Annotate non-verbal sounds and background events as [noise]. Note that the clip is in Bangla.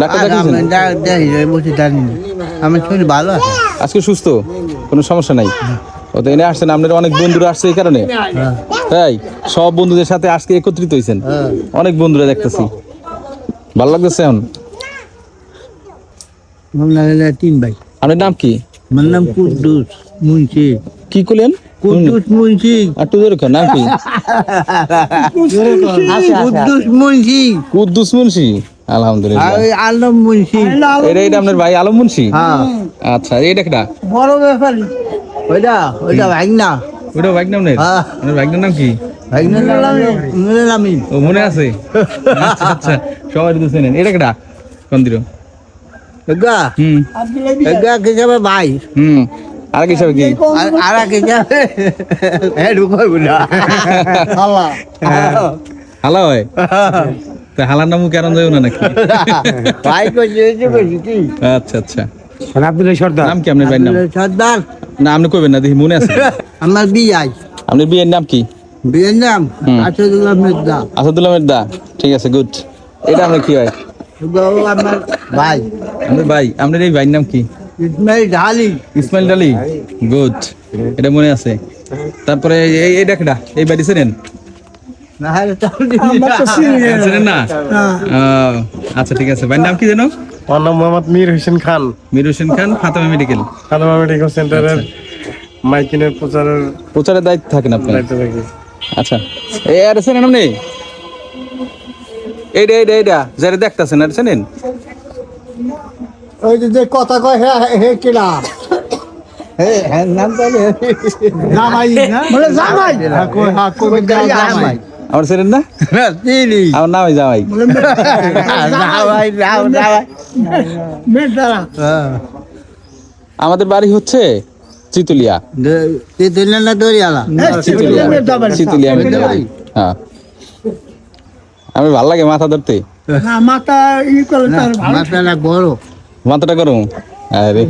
ডাক্তার জানি না। আমার শরীর ভালো আছে। আজকে সুস্থ? কোনো সমস্যা নাই? ও তো এনে আসছেন আপনার অনেক বন্ধুরা আসছে এই কারণে। তাই সব বন্ধুদের সাথে আজকে একত্রিত হয়েছেন হ্যাঁ। অনেক বন্ধুরা দেখতেছি। ভালো লাগতেছে এখন? তিন ভাই। আপনার নাম কি? আমার নাম কুদ্দুস মুন্সি। কি করলেন? কুদ্দুস মুন্সি। একটু জোরে কর, নাম কি? কুদ্দুস মুন্সি। কুদ্দুস মুন্সি? আলহামদুলিল্লাহ। আলম মুন্সি। এটা এটা আপনার ভাই আলম মুন্সি? হ্যাঁ। আচ্ছা এটা কেটা বড় ব্যাপারী। ওইটা ওইটা হ্যাঁ। আপনার নাম কি? ও মনে আছে? আচ্ছা আচ্ছা সবাই তো চেনেন। এটা কেটা কন্দির এগা? হুম। কে যাবে ভাই? হুম। আর কি আর আর কে যাবে? হ্যাঁ ঢুকবে বুঝা আল্লাহ। হালা হয়। তা হালার নামও কেন না নাকি? [laughs] ভাই কই যে কি? আচ্ছা আচ্ছা। আব্দুল্লাহ সর্দার। নাম কি আপনার ভাইয়ের নাম? সর্দার। না আপনি কইবেন না দেখি মনে আছে। [laughs] আমার বিয়াই আপনার বিয়ের নাম কি? বিয়ের নাম আসাদুল্লাহ মির্জা। আসাদুল্লাহ দা ঠিক আছে গুড এটা আপনার কি হয়? আমার ভাই। আপনার ভাই আপনার এই ভাইয়ের নাম কি? ইসমাইল ঢালি। ইসমাইল গুড এটা মনে আছে। তারপরে এই এই ডাকডা এই বাড়ি চেনেন আচ্ছা ঠিক আছে। ভাইয়ের নাম কি জানো আমার নাম মোহাম্মদ মীর হোসেন খান। মির হোসেন খান ফাতেমা মেডিকেল। খাদমা মেডিকেল সেন্টারের মাইকিনের প্রচারের প্রচারের দায়িত্ব থাকেন আপনার? দায়িত্ব থাকি। আচ্ছা। এই আর চেনেন আপনি? এইটা এইটা এইটা যারা দেখতেছেন আর চেনেন? ওই যে কথা কয় হে হে কিলা? হে হ্যাঁ নাম তাহলে জামাই না? বলে জামাই। হ্যাঁ কই হ্যাঁ কই জামাই। আমার চেনেন না? আমার নাম জামাই। হ্যাঁ। আমাদের বাড়ি হচ্ছে চিতুলিয়া। তে না দরিয়ালা? চিতুলিয়া চিতুলিয়া। মেয়েদের হ্যাঁ। আমি ভালো লাগে মাথা ধরতে। মাথা ই করে মাথাটা বড় মাথাটা করুন আরে।